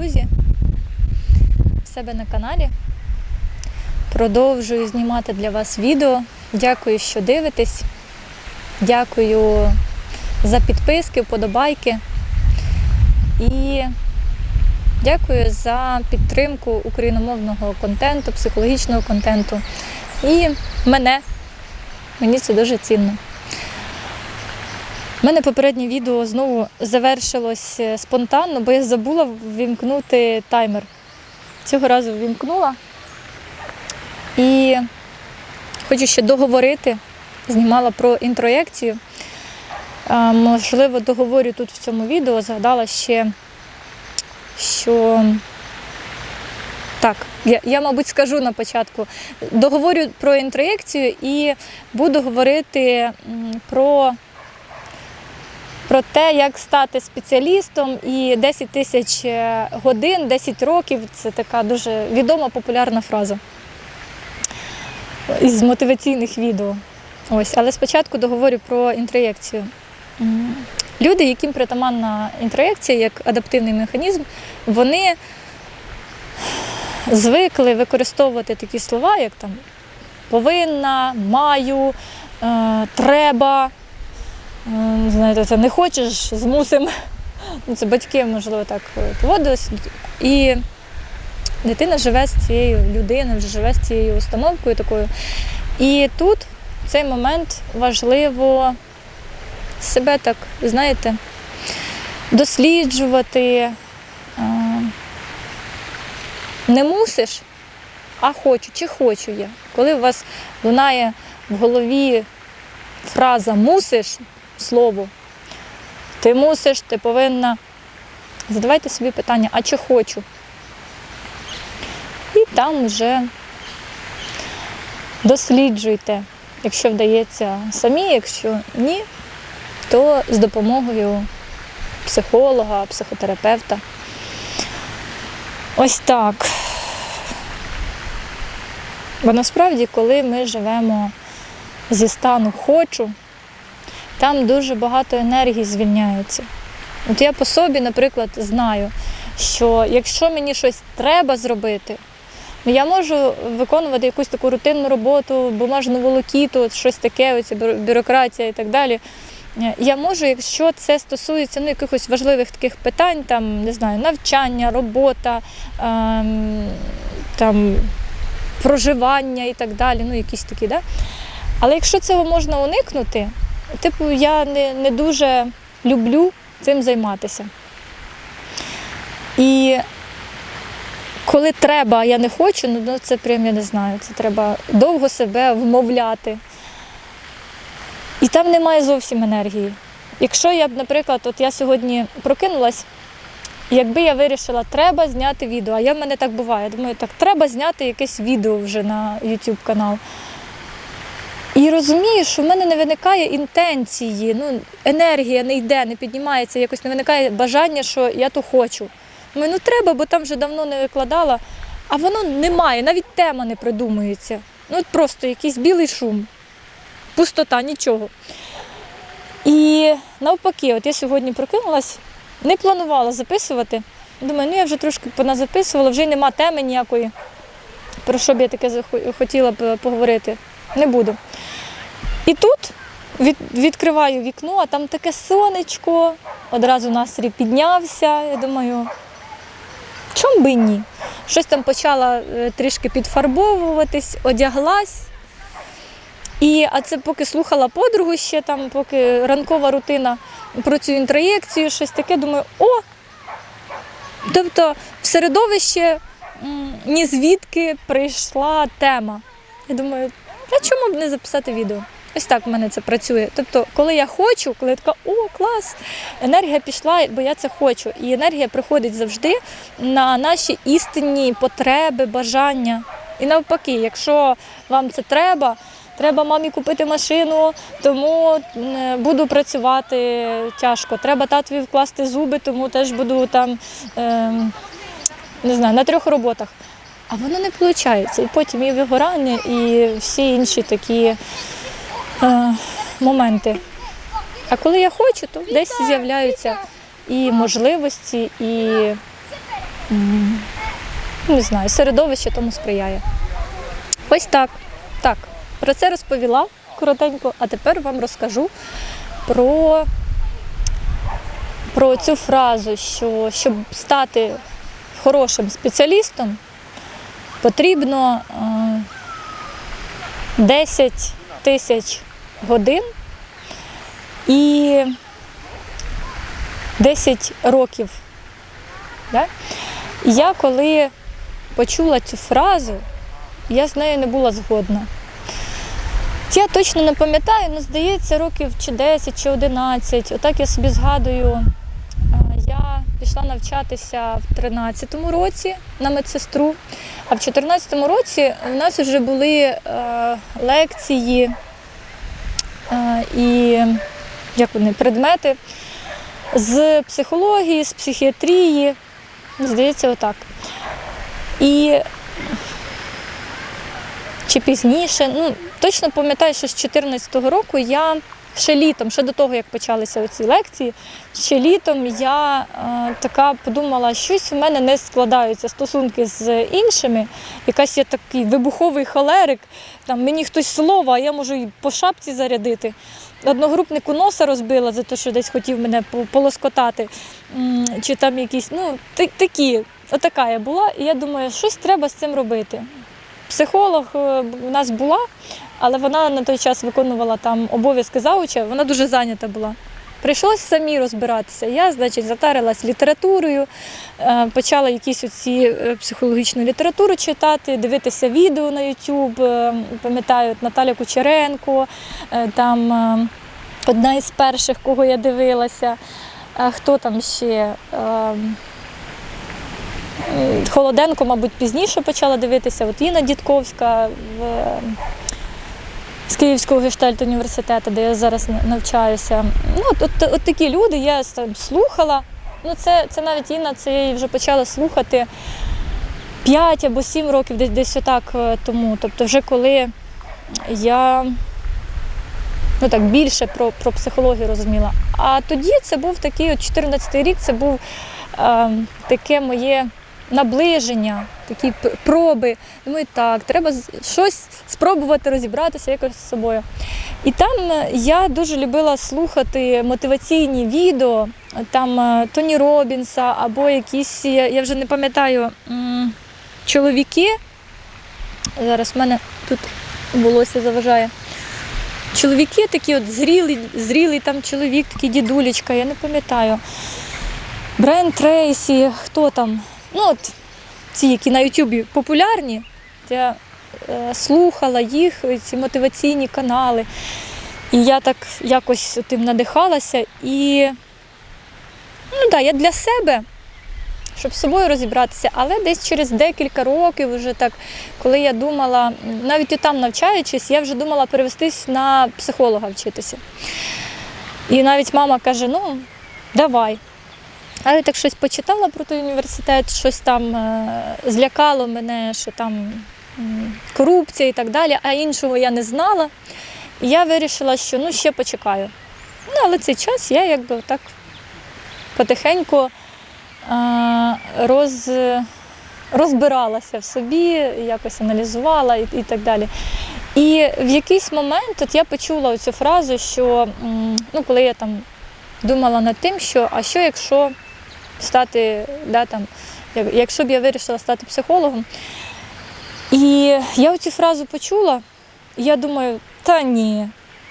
друзі, в себе на каналі. Продовжую знімати для вас відео. Дякую, що дивитесь. Дякую за підписки, вподобайки. І дякую за підтримку україномовного контенту, психологічного контенту. І мене. Мені це дуже цінно. У мене попереднє відео знову завершилось е, спонтанно, бо я забула ввімкнути таймер. Цього разу ввімкнула. І хочу ще договорити, знімала про інтроєкцію. Можливо, договорю тут в цьому відео, згадала ще, що так, я, я, мабуть, скажу на початку. Договорю про інтроєкцію і буду говорити про про те, як стати спеціалістом, і 10 тисяч е, годин, 10 років це така дуже відома популярна фраза із мотиваційних відео. Ось, але спочатку договорю про інтроєкцію. Люди, яким притаманна інтроєкція як адаптивний механізм, вони звикли використовувати такі слова, як там повинна, маю, е, треба. Е, Знаєте, це не хочеш, змусим. Ну, Це батьки, можливо, так е, поводились. І дитина живе з цією людиною, вже живе з цією установкою такою. І тут в цей момент важливо себе так, знаєте, досліджувати. Е, Не мусиш, а хочу, чи хочу я. Коли у вас лунає в голові фраза мусиш слово, ти мусиш, ти повинна. Задавайте собі питання, а чи хочу? І там вже досліджуйте, якщо вдається самі, якщо ні, то з допомогою психолога, психотерапевта. Ось так. Бо насправді, коли ми живемо зі стану хочу, там дуже багато енергії звільняється. От я по собі, наприклад, знаю, що якщо мені щось треба зробити, ну, я можу виконувати якусь таку рутинну роботу, бумажну волокіту, щось таке, оці бюрократія і так далі. Е, Я можу, якщо це стосується ну, якихось важливих таких питань, там, не знаю, навчання, робота, ем, там, проживання і так далі, ну, якісь такі, да? Але якщо цього можна уникнути, типу, я не, не дуже люблю цим займатися. І коли треба, я не хочу, ну ну, це прям я не знаю. Це треба довго себе вмовляти. І там немає зовсім енергії. Якщо я б, наприклад, от я сьогодні прокинулась, якби я вирішила, треба зняти відео, а я в мене так буває. Думаю, так, треба зняти якесь відео вже на YouTube канал. І розумію, що в мене не виникає інтенції, ну, енергія не йде, не піднімається, якось не виникає бажання, що я то хочу. Думаю, ну треба, бо там вже давно не викладала, а воно немає, навіть тема не придумується. Ну просто якийсь білий шум, пустота, нічого. І навпаки, от я сьогодні прокинулась, не планувала записувати. Думаю, ну я вже трошки поназаписувала, вже й нема теми ніякої, про що б я таке хотіла б поговорити. Не буду. І тут від, відкриваю вікно, а там таке сонечко, одразу настрій піднявся. Я думаю, чом би ні? Щось там почала е, трішки підфарбовуватись, одяглась. І, а це поки слухала подругу ще там, поки ранкова рутина про цю інтроєкцію, щось таке, думаю, о! Тобто в середовище ні звідки прийшла тема. Я думаю, а чому б не записати відео? Ось так в мене це працює. Тобто, коли я хочу, коли я така, о, клас, енергія пішла, бо я це хочу. І енергія приходить завжди на наші істинні потреби, бажання. І навпаки, якщо вам це треба, треба мамі купити машину, тому е, буду працювати тяжко. Треба татові вкласти зуби, тому теж буду там ем, не знаю, на трьох роботах. А воно не виходить. І потім і вигорання, і всі інші такі е, моменти. А коли я хочу, то десь з'являються і можливості, і не знаю, середовище тому сприяє. Ось так. Так, про це розповіла коротенько, а тепер вам розкажу про, про цю фразу, що щоб стати хорошим спеціалістом, потрібно е, 10 тисяч годин і 10 років. Я коли почула цю фразу, я з нею не була згодна. Я точно не пам'ятаю, але здається, років чи 10, чи 11. Отак я собі згадую. Пішла навчатися в 13-му році на медсестру, а в 14-му році у нас вже були е, лекції е, і як вони, предмети з психології, з психіатрії. Здається, отак. І чи пізніше, ну точно пам'ятаю, що з 2014 року я ще літом, ще до того, як почалися ці лекції, ще літом я е, така подумала, щось у мене не складаються стосунки з іншими. Якась я такий вибуховий холерик, там мені хтось слово, а я можу і по шапці зарядити. Одногрупнику носа розбила за те, що десь хотів мене полоскотати. Чи там якісь, ну, та- такі, отака я була, і я думаю, щось треба з цим робити. Психолог е, у нас була, але вона на той час виконувала там обов'язки зауча, вона дуже зайнята була. Прийшлося самі розбиратися. Я, значить, затарилась літературою, е, почала якісь оці е, психологічну літературу читати, дивитися відео на YouTube. Е, Пам'ятаю, Наталя Кучеренко, там одна із перших, кого я дивилася. Хто там ще? Холоденко, мабуть, пізніше почала дивитися. От Інна Дідковська в, з Київського гештальт університету, де я зараз навчаюся. Ну, от, от, от такі люди, я там слухала. Ну, це, це навіть Інна, це я її вже почала слухати 5 або 7 років, десь, десь отак е, тому. Тобто, вже коли я ну, так, більше про, про психологію розуміла. А тоді це був такий, от 14-й рік, це був е, таке моє наближення, такі проби. Думаю, так, треба щось спробувати розібратися якось з собою. І там е, я дуже любила слухати мотиваційні відео, там е, Тоні Робінса або якісь, я, вже не пам'ятаю, чоловіки. Зараз в мене тут волосся заважає. Чоловіки такі, от зрілий, зрілий там чоловік, такий дідулечка, я не пам'ятаю. Брайан Трейсі, хто там? Ну, от ці, які на Ютубі популярні, я е, слухала їх, ці мотиваційні канали. І я так якось тим надихалася. І ну, да, я для себе, щоб з собою розібратися, але десь через декілька років, вже так, коли я думала, навіть і там навчаючись, я вже думала перевестись на психолога вчитися. І навіть мама каже: ну, давай. Але так щось почитала про той університет, щось там е, злякало мене, що там корупція і так далі, а іншого я не знала. І я вирішила, що ну ще почекаю. Ну, але цей час я якби так потихеньку е, роз, розбиралася в собі, якось аналізувала і, і так далі. І в якийсь момент от я почула цю фразу, що ну, коли я там думала над тим, що а що якщо стати, да, там, якщо б я вирішила стати психологом. І я цю фразу почула, і я думаю, та ні,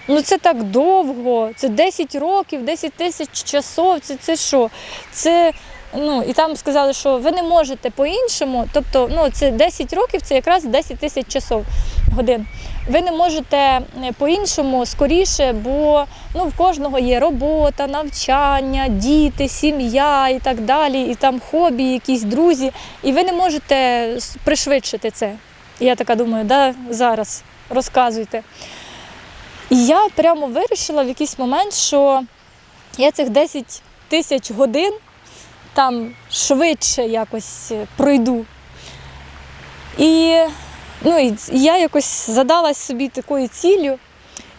ну це так довго, це 10 років, 10 тисяч часов, це, це що? Це, ну, і там сказали, що ви не можете по-іншому, тобто ну, це 10 років, це якраз 10 тисяч часов годин. Ви не можете е, по-іншому скоріше, бо ну, в кожного є робота, навчання, діти, сім'я і так далі, і там хобі, якісь друзі, і ви не можете пришвидшити це. Я така думаю, да, зараз розказуйте. І я прямо вирішила в якийсь момент, що я цих 10 тисяч годин там швидше якось е, пройду. І, ну, і я якось задалась собі такою ціллю.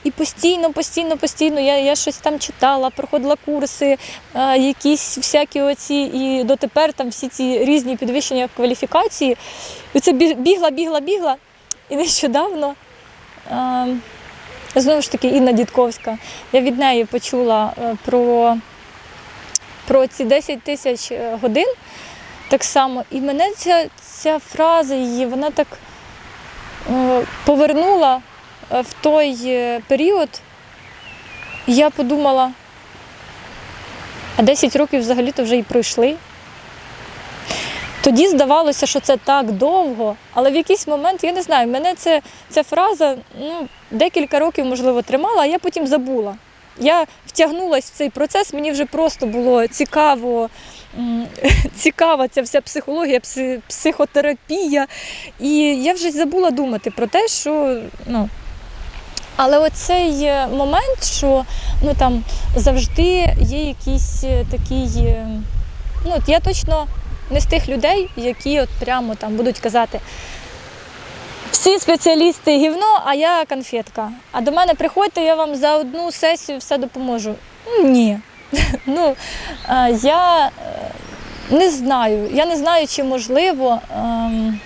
І постійно, постійно, постійно я, я щось там читала, проходила курси, е, якісь всякі оці, і дотепер там всі ці різні підвищення кваліфікації. І це бігла, бігла, бігла. І нещодавно, е, знову ж таки, Інна Дідковська, я від неї почула е, про, про ці 10 тисяч е, годин так само. І мене ця, ця фраза її, вона так е, повернула е, в той період. І я подумала, а 10 років взагалі-то вже і пройшли. Тоді здавалося, що це так довго, але в якийсь момент, я не знаю, мене це, ця фраза ну, декілька років, можливо, тримала, а я потім забула. Я втягнулася в цей процес, мені вже просто було цікаво, цікава ця вся психологія, психотерапія. І я вже забула думати про те, що ну, але оцей момент, що ну там завжди є якийсь е, такий. е, Ну, от я точно не з тих людей, які от прямо там будуть казати. Всі спеціалісти гівно, а я конфетка. А до мене приходьте, я вам за одну сесію все допоможу. Ні. Ну, я е, не знаю. Я не знаю, чи можливо. ем,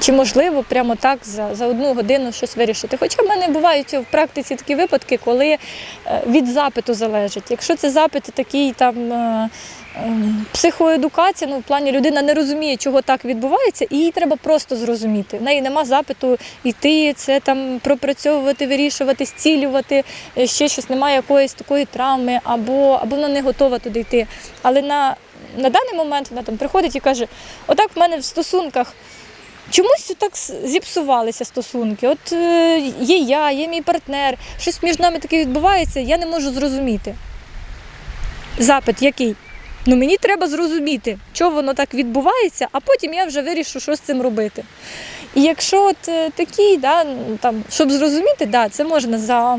чи можливо прямо так за, за одну годину щось вирішити? Хоча в мене бувають в практиці такі випадки, коли е, від запиту залежить. Якщо це запит такий там е, психоедукація, ну в плані людина не розуміє, чого так відбувається, і їй треба просто зрозуміти. В неї нема запиту йти, це там пропрацьовувати, вирішувати, зцілювати, е, ще щось, немає якоїсь такої травми, або, або вона не готова туди йти. Але на, на даний момент вона там приходить і каже: отак в мене в стосунках. Чомусь так зіпсувалися стосунки. От е, є я, є мій партнер, щось між нами таке відбувається, я не можу зрозуміти. Запит який? Ну мені треба зрозуміти, чого воно так відбувається, а потім я вже вирішу, що з цим робити. І якщо от е, такий, да, там, щоб зрозуміти, да, це можна за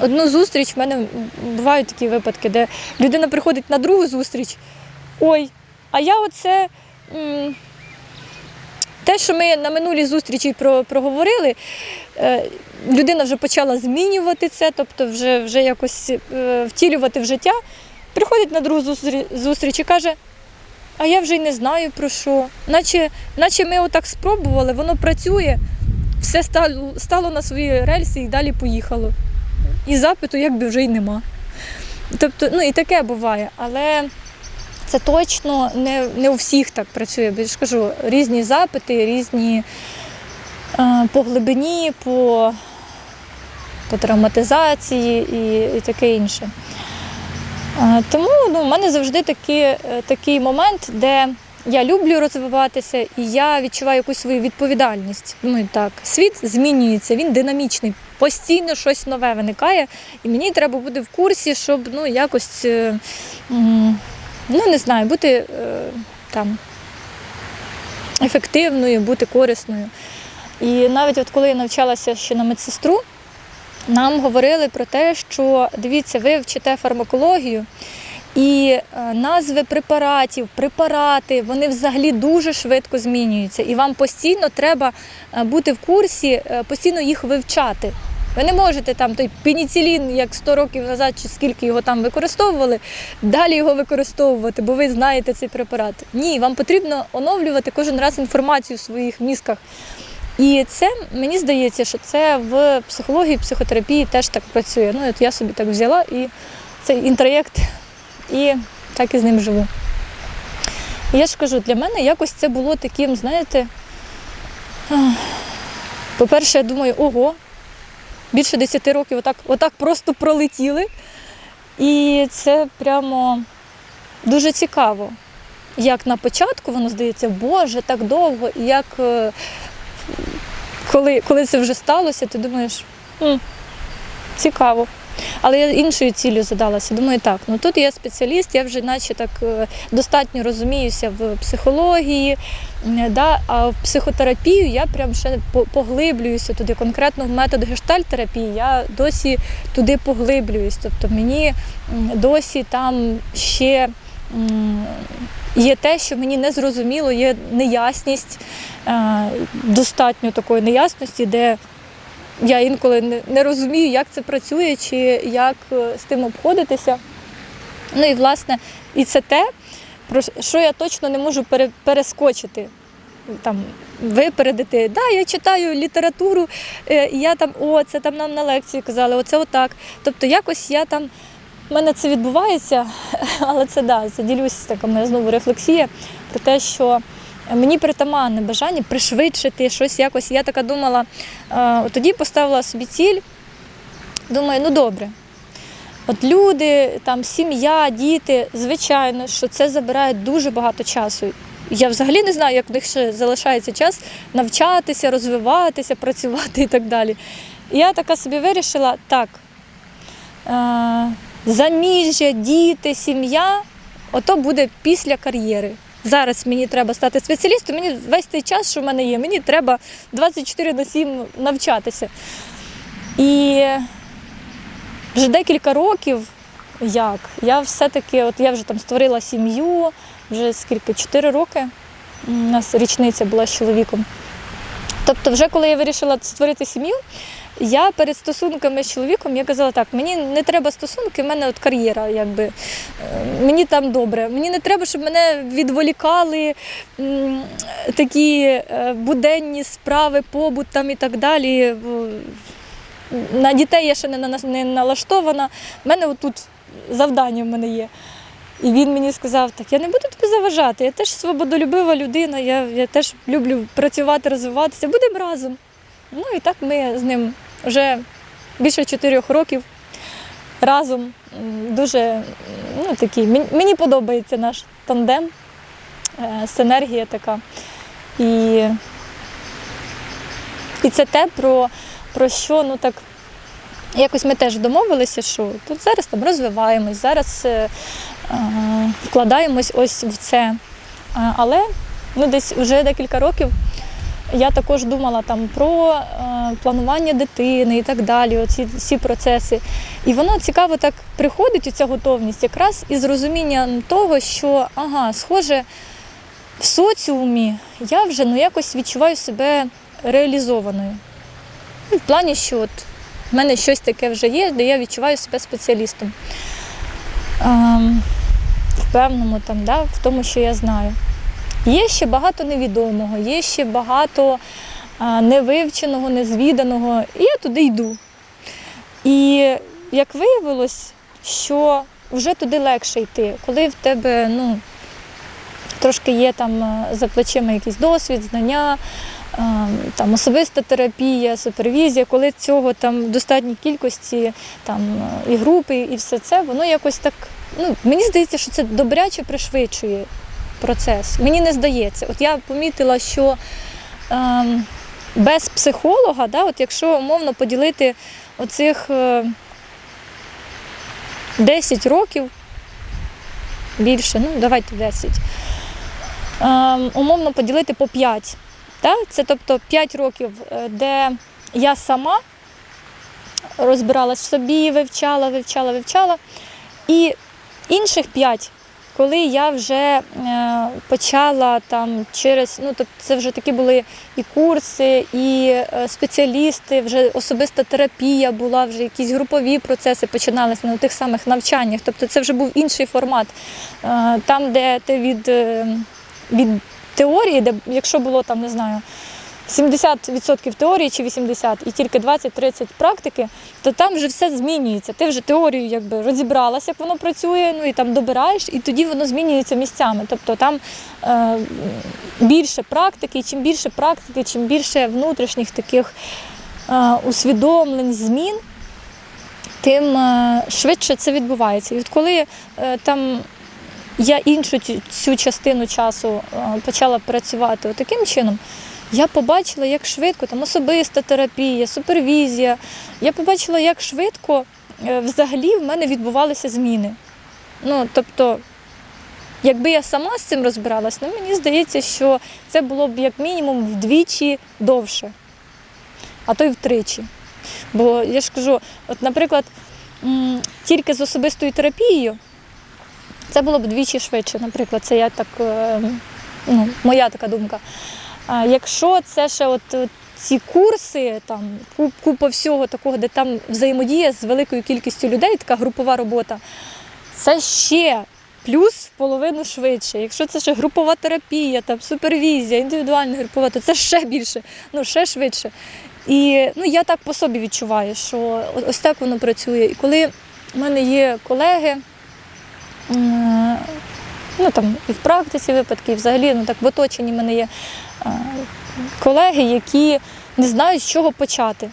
одну зустріч. В мене бувають такі випадки, де людина приходить на другу зустріч. Ой, а я оце. м, те, що ми на минулій зустрічі про, проговорили, е, людина вже почала змінювати це, тобто вже, вже якось е, втілювати в життя. Приходить на другу зустріч і каже, а я вже й не знаю про що. Наче, наче ми отак спробували, воно працює, все стало, стало на свої рельси і далі поїхало. І запиту якби вже й нема. Тобто, ну і таке буває, але це точно не, не у всіх так працює. Бо я ж кажу, різні запити, різні е, по глибині, по, по травматизації і, і таке інше. Е, тому ну, в мене завжди такі, е, такий момент, де я люблю розвиватися і я відчуваю якусь свою відповідальність. Думаю, так, світ змінюється, він динамічний, постійно щось нове виникає, і мені треба бути в курсі, щоб ну, якось. е, ну не знаю, бути там ефективною, бути корисною. І навіть от коли я навчалася ще на медсестру, нам говорили про те, що дивіться, ви вчите фармакологію. І е, назви препаратів, препарати, вони взагалі дуже швидко змінюються. І вам постійно треба е, бути в курсі, е, постійно їх вивчати. Ви не можете там той пеніцилін, як 100 років назад, чи скільки його там використовували, далі його використовувати, бо ви знаєте цей препарат. Ні, вам потрібно оновлювати кожен раз інформацію в своїх мізках. І це мені здається, що це в психології, психотерапії теж так працює. Ну, от я собі так взяла і цей інтроєкт, і так і з ним живу. І я ж кажу, для мене якось це було таким, знаєте, по-перше, я думаю, ого, більше 10 років отак, отак просто пролетіли. І це прямо дуже цікаво. Як на початку воно здається, Боже, так довго, і як е, коли, коли це вже сталося, ти думаєш, «М, цікаво. Але я іншою ціллю задалася. Думаю, так, ну тут я спеціаліст, я вже наче так е, достатньо розуміюся в психології, да, а в психотерапію я прям ще поглиблююся туди. Конкретно в метод гештальтерапії я досі туди поглиблююсь. Тобто мені досі там ще є те, що мені не зрозуміло, є неясність, е, достатньо такої неясності, де я інколи не, розумію, як це працює чи як е, з тим обходитися. Ну і власне, і це те, про що я точно не можу пере- перескочити. Там випередити. Да, я читаю літературу, е, і я там, о, це там нам на лекції казали, оце отак. Тобто якось я там, в мене це відбувається, але це да, це ділюсь така моя знову рефлексія про те, що мені притаманне бажання пришвидшити щось якось. Я така думала, е, тоді поставила собі ціль, думаю, ну добре. От люди, там сім'я, діти, звичайно, що це забирає дуже багато часу. Я взагалі не знаю, як в них ще залишається час навчатися, розвиватися, працювати і так далі. І я така собі вирішила, так, е, заміжжя, діти, сім'я, ото буде після кар'єри. Зараз мені треба стати спеціалістом, мені весь цей час, що в мене є, мені треба 24 на 7 навчатися. І вже декілька років, як, я все-таки, от я вже там створила сім'ю, вже скільки, 4 роки. У нас річниця була з чоловіком. Тобто, вже коли я вирішила створити сім'ю, я перед стосунками з чоловіком я казала так, мені не треба стосунки, в мене от кар'єра, якби е, мені там добре. Мені не треба, щоб мене відволікали такі е, буденні справи, побут там і так далі. На дітей я ще не налаштована. У мене отут завдання в мене є. І він мені сказав, так я не буду тобі заважати, я теж свободолюбива людина, я, я теж люблю працювати, розвиватися, будемо разом. Ну і так ми з ним вже більше чотирьох років разом. Дуже ну, такий, мені, подобається наш тандем, е, синергія така. І, і це те, про, про що ну так. Якось ми теж домовилися, що тут зараз там розвиваємось, зараз е, е, вкладаємось ось в це. Але ну, десь вже декілька років я також думала там про е, планування дитини і так далі, оці всі процеси. І воно цікаво так приходить, ця готовність, якраз із розумінням того, що ага, схоже, в соціумі я вже ну, якось відчуваю себе реалізованою. Ну, В плані, що от в мене щось таке вже є, де я відчуваю себе спеціалістом. Ем, в певному там, да, в тому, що я знаю. Є ще багато невідомого, є ще багато невивченого, незвіданого, і я туди йду. І як виявилось, що вже туди легше йти, коли в тебе ну, трошки є там е, за плечима якийсь досвід, знання, е, там особиста терапія, супервізія, коли цього там в достатній кількості там, е, і групи, і все це, воно якось так. Ну, мені здається, що це добряче пришвидшує процес. Мені не здається. От я помітила, що ем, без психолога, да, от якщо умовно поділити оцих е, 10 років, більше, ну давайте 10, ем, умовно поділити по 5. Да? Це тобто 5 років, е, де я сама розбиралась в собі, вивчала, вивчала, вивчала. І інших 5 коли я вже е, почала там через, ну тобто це вже такі були і курси, і е, спеціалісти, вже особиста терапія була, вже якісь групові процеси починалися на тих самих навчаннях. Тобто це вже був інший формат. Е, там, де ти від, від теорії, де якщо було там, не знаю. 70% теорії чи 80% і тільки 20-30 практики, то там вже все змінюється. Ти вже теорію якби розібралася, як воно працює, ну і там добираєш, і тоді воно змінюється місцями. Тобто там е, більше практики, і чим більше практики, чим більше внутрішніх таких е, усвідомлень, змін, тим е, швидше це відбувається. І от коли е, там я іншу цю- частину часу е, почала працювати таким чином. Я побачила, як швидко там особиста терапія, супервізія. Я побачила, як швидко е, взагалі в мене відбувалися зміни. Ну, тобто, якби я сама з цим розбиралась, ну мені здається, що це було б як мінімум вдвічі довше, а то й втричі. Бо я ж кажу, от, наприклад, тільки з особистою терапією це було б вдвічі швидше. Наприклад, це я так, е, ну, моя така думка. Якщо це ще от, от ці курси, там купа всього такого, де там взаємодія з великою кількістю людей, така групова робота. Це ще плюс в половину швидше. Якщо це ще групова терапія, там супервізія, індивідуальна групова, то це ще більше, ну ще швидше. І ну, я так по собі відчуваю, що ось так воно працює. І коли в мене є колеги, ну там і в практиці випадки, і взагалі ну так в оточенні в мене є е, колеги, які не знають, з чого почати.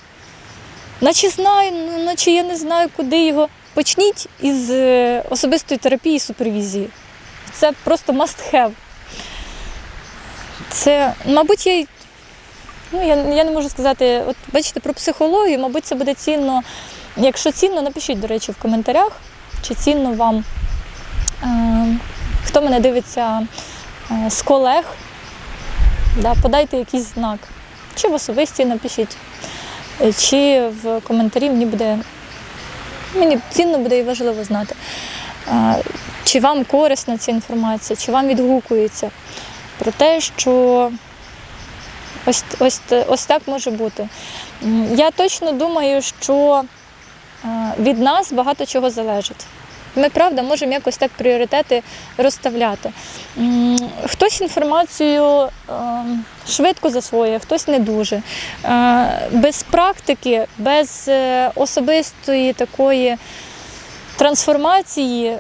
Наче знаю, ну, наче я не знаю, куди його. Почніть із е, особистої терапії супервізії. Це просто must have. Це, мабуть, я, ну, я, я не можу сказати, от бачите, про психологію, мабуть, це буде цінно. Якщо цінно, напишіть, до речі, в коментарях, чи цінно вам, е, хто мене дивиться е, з колег, да, подайте якийсь знак. Чи в особисті напишіть, е, чи в коментарі мені буде мені цінно буде і важливо знати, чи вам корисна ця інформація, чи вам відгукується про те, що ось, ось, ось так може бути. Я точно думаю, що е, від нас багато чого залежить. Ми правда можемо якось так пріоритети розставляти. Хтось інформацію е, швидко засвоює, хтось не дуже. Е, Без практики, без е, особистої такої трансформації, е,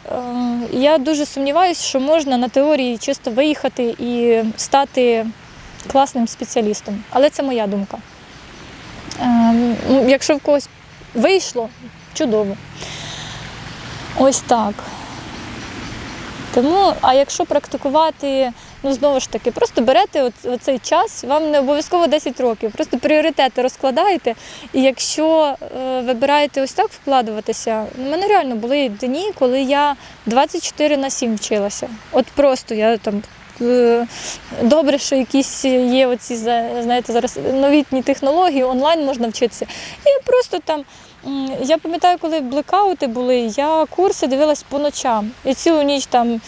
я дуже сумніваюся, що можна на теорії чисто виїхати і стати класним спеціалістом. Але це моя думка. Е, Якщо в когось вийшло, чудово. Ось так. Тому, а якщо практикувати, ну знову ж таки, просто берете оцей час, вам не обов'язково 10 років, просто пріоритети розкладаєте. І якщо е, вибираєте ось так вкладуватися, у мене реально були дні, коли я 24 на 7 вчилася. От просто я там. е, Добре, що якісь є оці знаєте, зараз новітні технології, онлайн можна вчитися. І просто там Я пам'ятаю, коли блекаути були, я курси дивилась по ночам. Я цілу ніч там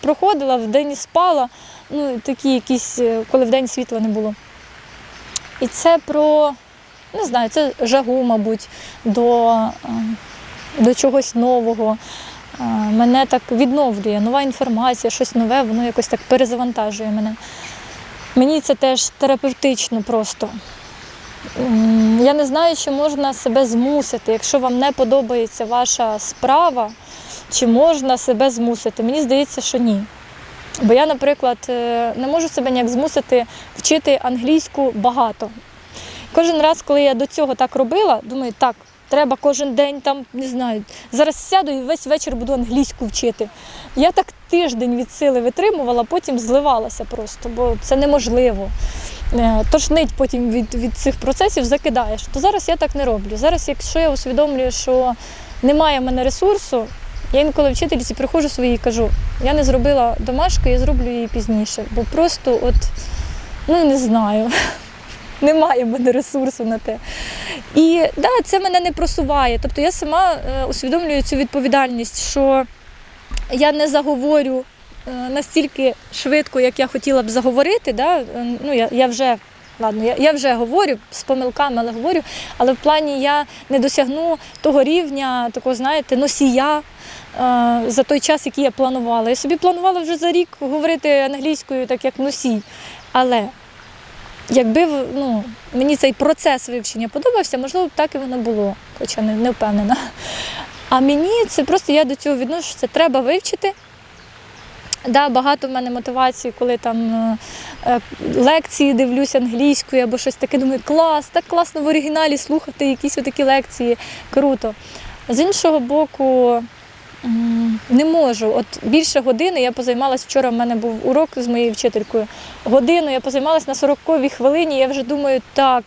проходила, вдень спала. Ну, такі якісь, е, коли вдень світла не було. І це про, не знаю, це жагу, мабуть, до, е, до чогось нового. Е, Мене так відновлює, нова інформація, щось нове, воно якось так перезавантажує мене. Мені це теж терапевтично просто. Я не знаю, чи можна себе змусити, якщо вам не подобається ваша справа, чи можна себе змусити. Мені здається, що ні. Бо я, наприклад, е, не можу себе ніяк змусити вчити англійську багато. Кожен раз, коли я до цього так робила, думаю, так, треба кожен день там, не знаю, зараз сяду і весь вечір буду англійську вчити. Я так тиждень від сили витримувала, потім зливалася просто, бо це неможливо. Е, Тошнить потім від, від цих процесів закидаєш. То зараз я так не роблю. Зараз, якщо я усвідомлюю, що немає в мене ресурсу, я інколи вчительці приходжу своїй і кажу, я не зробила домашку, я зроблю її пізніше. Бо просто от, ну не знаю, немає в мене ресурсу на те. І да, це мене не просуває. Тобто я сама е, усвідомлюю цю відповідальність, що я не заговорю настільки швидко, як я хотіла б заговорити. Да? Е, Ну, я, я вже ладно, я, я вже говорю з помилками, але говорю, але в плані я не досягну того рівня, такого, знаєте, носія. е, За той час, який я планувала. Я собі планувала вже за рік говорити англійською, так як носій. Але якби ну, мені цей процес вивчення подобався, можливо так і воно було, хоча не, не впевнена. А мені це просто я до цього відношу, це треба вивчити. Да, багато в мене мотивації, коли там е, е, лекції дивлюся англійською або щось таке, думаю, клас, так класно в оригіналі слухати якісь отакі лекції, круто. З іншого боку, не можу. От більше години я позаймалася вчора. в мене був урок з моєю вчителькою. Годину я позаймалася на 40-й хвилині. Я вже думаю, так,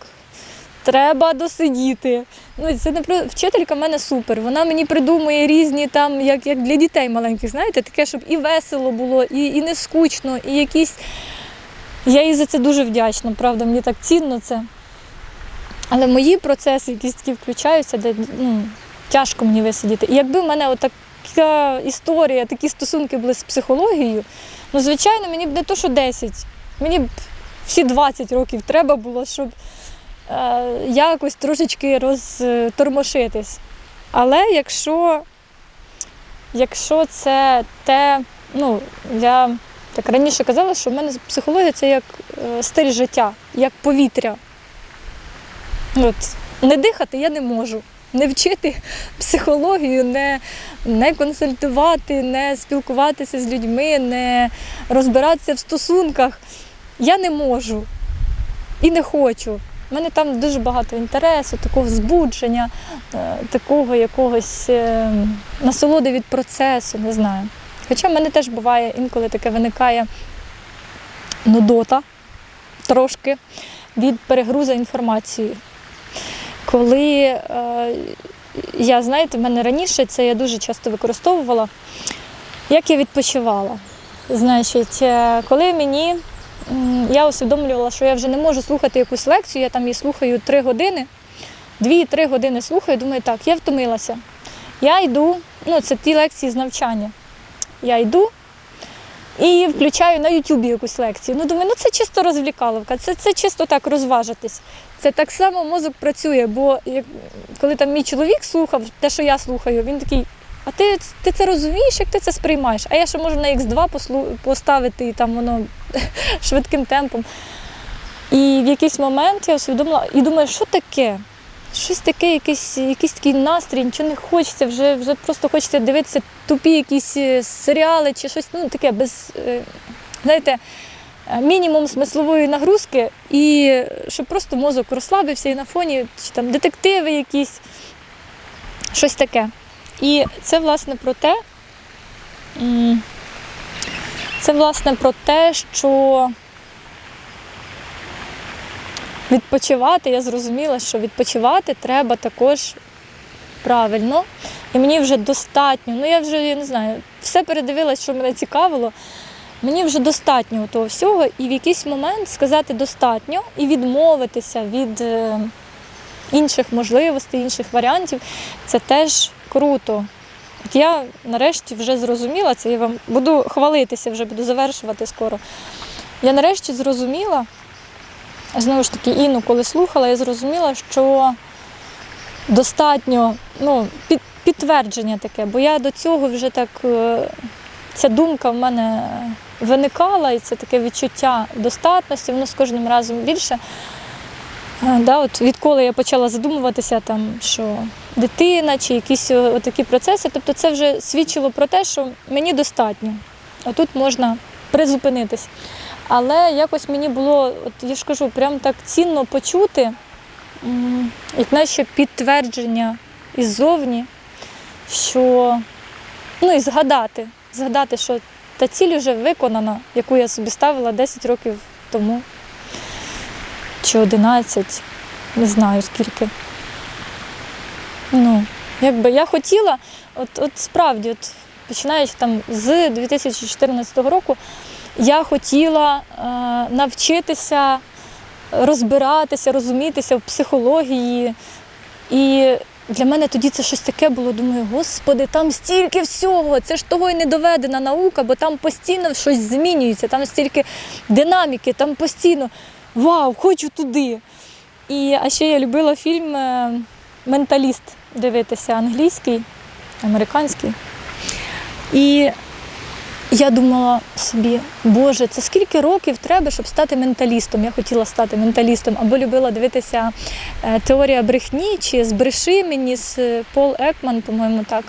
треба досидіти. Ну, це вчителька в мене супер. Вона мені придумує різні там, як, як для дітей маленьких, знаєте, таке, щоб і весело було, і, і не скучно, і якісь. Я їй за це дуже вдячна, правда, мені так цінно це. Але мої процеси якісь такі включаються, де ну, тяжко мені висидіти. І якби в мене така історія, такі стосунки були з психологією, ну, звичайно, мені б не то, що 10, мені б всі 20 років треба було, щоб якось трошечки розтормошитись. Але якщо, якщо це те, ну, я так раніше казала, що в мене психологія це як е, стиль життя, як повітря. От, не дихати я не можу. Не вчити психологію, не, не консультувати, не спілкуватися з людьми, не розбиратися в стосунках. Я не можу і не хочу. У мене там дуже багато інтересу, такого збудження, е, такого якогось е, насолоди від процесу, не знаю. Хоча в мене теж буває інколи таке виникає нудота трошки від перегрузу інформацією. Коли е, я, знаєте, в мене раніше це я дуже часто використовувала, як я відпочивала. Значить, коли мені я усвідомлювала, що я вже не можу слухати якусь лекцію, я там її слухаю три години, дві-три години слухаю, думаю, так, я втомилася. Я йду, ну це ті лекції з навчання. Я йду і включаю на Ютубі якусь лекцію. Ну, думаю, ну це чисто розвлікаловка, це, це чисто так розважитись. Це так само мозок працює, бо як, коли там мій чоловік слухав те, що я слухаю, він такий. А ти, ти це розумієш, як ти це сприймаєш? А я ще можу на X2 послу, поставити і там воно швидким темпом. І в якийсь момент я усвідомила і думаю, що таке? Щось таке, якийсь, якийсь такий настрій, нічого не хочеться, вже, вже просто хочеться дивитися тупі якісь е, серіали чи щось ну, таке без, е, знаєте, е, мінімум смислової нагрузки, і щоб просто мозок розслабився і на фоні чи там детективи якісь, щось таке. І це, власне, про те, це, власне, про те, що відпочивати, я зрозуміла, що відпочивати треба також правильно. І мені вже достатньо. Ну, я вже я не знаю, все передивилась, що мене цікавило. Мені вже достатньо того всього, і в якийсь момент сказати достатньо і відмовитися від е, інших можливостей, інших варіантів це теж круто. От я нарешті вже зрозуміла це, я вам буду хвалитися, вже буду завершувати скоро. Я нарешті зрозуміла, знову ж таки, Інну, коли слухала, я зрозуміла, що достатньо ну, під, підтвердження таке, бо я до цього вже так, е, ця думка в мене виникала, і це таке відчуття достатності, воно з кожним разом більше. Е, Да, от відколи я почала задумуватися, там, що дитина чи якісь такі процеси, тобто це вже свідчило про те, що мені достатньо. А тут можна призупинитись. Але якось мені було, от я ж кажу, прям так цінно почути, як наче підтвердження іззовні, що ну і згадати, згадати, що та ціль вже виконана, яку я собі ставила 10 років тому чи 11, не знаю скільки. Ну, якби я хотіла, от, от справді, от, починаючи там з 2014 року, я хотіла е, навчитися розбиратися, розумітися в психології. І для мене тоді це щось таке було. Думаю, господи, там стільки всього, це ж того й не доведена наука, бо там постійно щось змінюється, там стільки динаміки, там постійно вау, хочу туди. І, а ще я любила фільм е, Менталіст дивитися англійський, американський. І я думала собі, Боже, це скільки років треба, щоб стати менталістом? Я хотіла стати менталістом, або любила дивитися е, теорія брехні чи збреши мені з е, Пол Екман, по-моєму, так.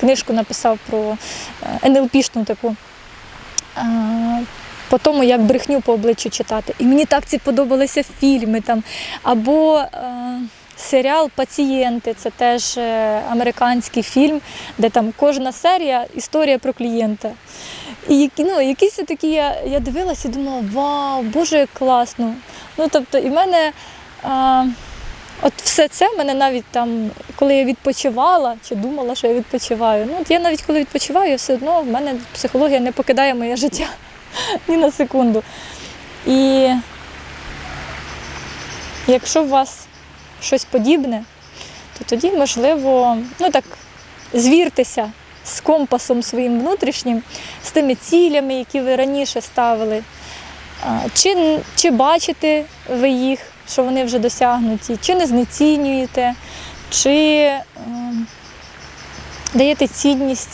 Книжку написав про НЛПшну таку. Е, По тому, як брехню по обличчю читати. І мені так ці подобалися фільми там. Або е, серіал Пацієнти це теж е, американський фільм, де там кожна серія історія про клієнта. І ну, якісь такі я, я дивилася і думала, вау, боже, як класно. Ну, тобто, і в мене а, от все це в мене навіть там, коли я відпочивала чи думала, що я відпочиваю. Ну, от я навіть коли відпочиваю, все одно в мене психологія не покидає моє життя ні на секунду. І якщо у вас щось подібне, то тоді, можливо, ну так, звіртеся з компасом своїм внутрішнім, з тими цілями, які ви раніше ставили. Чи, чи бачите ви їх, що вони вже досягнуті, чи не знецінюєте, чи ем, даєте цінність